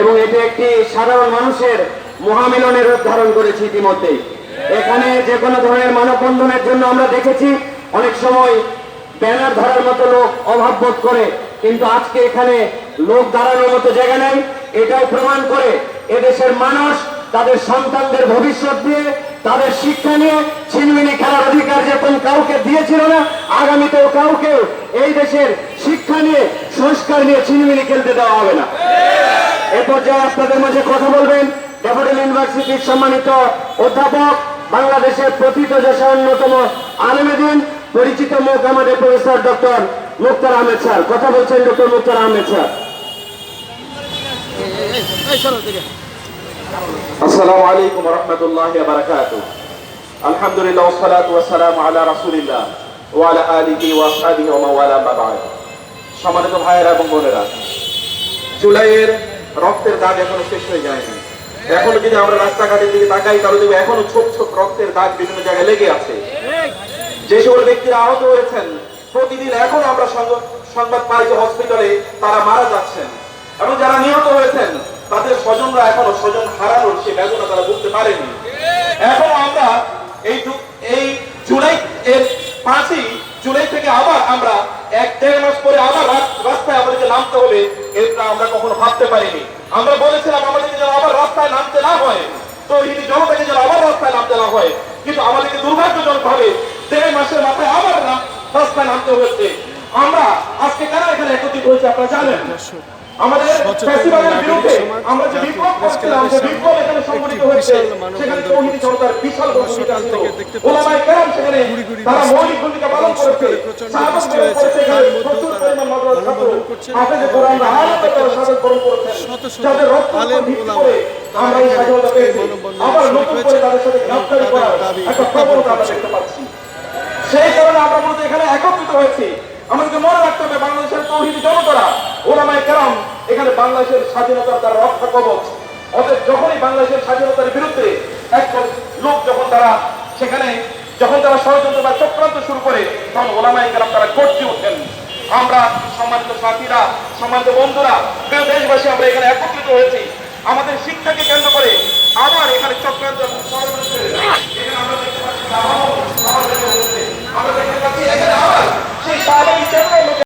এবং এটি একটি সাধারণ মানুষের মহামিলনের রূপ ধারণ করেছে ইতিমধ্যে এখানে যে কোনো ধরনের মানববন্ধনের জন্য আমরা দেখেছি, অনেক সময় ব্যানার ধরার মতো লোক অভাব বোধ করে, কিন্তু আজকে এখানে লোক দাঁড়ানোর মতো জায়গা নেই। এটাও প্রমাণ করে এদেশের মানুষ তাদের সন্তানদের ভবিষ্যৎ দিয়ে তাদের শিক্ষা নিয়ে ছিনমিনি খেলার অধিকার যেমন কাউকে দিয়েছিল না, আগামীতেও কাউকে এই দেশের শিক্ষা নিয়ে, সংস্কার নিয়ে ছিনমিনি খেলতে দেওয়া হবে না। এ পর্যায়ে আপনাদের মাঝে কথা বলবেন ডেফোডেল ইউনিভার্সিটির সম্মানিত অধ্যাপক, বাংলাদেশের প্রথিত দেশের অন্যতম আলমেদিন, পরিচিত মুখ আমাদের professor doctor Mukhtar Ahmed sir. কথা বলছেন ডক্টর মুক্তার আহমেদ স্যার। আসসালামু আলাইকুম রহমতুল্লাহ বারাকাতু আলহামদুলিল্লাহ, ওয়াসসালাতু ওয়াসসালামু আলা রাসূলিল্লাহ ওয়া আলা আলিহি ওয়া আসহাবিহি ওয়া মান ওয়ালা বা'দ। সম্মানিত ভাইয়েরা এবং বোনেরা, জুলাইয়ের রক্তের দাগ এখনও শেষ হয়ে যায়নি। এখনও যদি আমরা রাস্তাঘাটের দিকে তাকাই, তাহলে দেখব এখনও ছোট ছোট রক্তের দাগ বিভিন্ন জায়গায় লেগে আছে। যে সকল ব্যক্তিরা আহত হয়েছেন, প্রতিদিন এখন আমরা সংবাদ পাই যে হসপিটালে, তারা মারা যাচ্ছেন। এবং যারা নিহত হয়েছেন, তাদের স্বজনরা এখনও স্বজন হারানোর সে বেদনা তারা বুঝতে পারেনি। এখন আমরা এই জু- এই জুলাই এর পাঁচই জুলাই থেকে আবার আমরা এক দেড় মাস পরে আবার রাস্তায় আমাদেরকে নামতে হবে এটা আমরা কখনো ভাবতে পারিনি। আমরা বলেছিলাম আমাদেরকে যেন আবার রাস্তায় নামতে না হয়। তো হিন্দু জনতাকে যেন আবার রাস্তায় নামতে না হয়। কিন্তু আমাদেরকে দুর্ভাগ্যজনক ভাবে দেড় মাসের মাথায় আবার রাস্তায় নামতে হয়েছে। আমরা আজকে কেন এখানে একত্রিত হয়েছে আপনারা জানেন? আমাদের নাগরিক বিরুদ্ধে আমরা যে বিপ্লব করছিলাম যে ক্লাবের হয়েছে সেখানে তৌহিদি করছে। জনতার বিশাল ভূমিকা ছিল ওলামায়ে কেরাম সেখানে তারা মৌলিক ভূমিকা পালন করেছে হয়েছে। করেছে, তার প্রচুর পরিমাণ মাদ্রাসা ছাত্র। হাফেজে কোরআন, আলেমরা তারা করেছেন। শত শত যাদের রক্ত ভিত্তি করে আমরা এই স্বাধীনতা পেয়েছি। আবার নতুন করে তাদের সাথে গ্রেফতারি করার একটা প্রবণতা আমরা দেখতে পাচ্ছি সেই কারণে আমরা মূলত এখানে একত্রিত হয়েছি আমাদেরকে মনে রাখতে হবে বাংলাদেশের তৌহিদি জনতারা ওলামায়ে কেরাম এখানে বাংলাদেশের স্বাধীনতার তার রক্ষা কবচ অতএব যখনই বাংলাদেশের স্বাধীনতার বিরুদ্ধে একজন লোক যখন তারা সেখানে, যখন তারা ষড়যন্ত্র বা চক্রান্ত শুরু করে, তখন ওলামায়ে কেরাম তারা গর্জে ওঠেন। আমরা সম্মানিত সাথীরা, সম্মানিত বন্ধুরা, প্রিয় দেশবাসী, আমরা এখানে একত্রিত হয়েছি। আমাদের শিক্ষাকে কেন্দ্র করে আবার এখানে চক্রান্ত এবং ষড়যন্ত্রের এখানে আমরা দেখতে পাচ্ছি।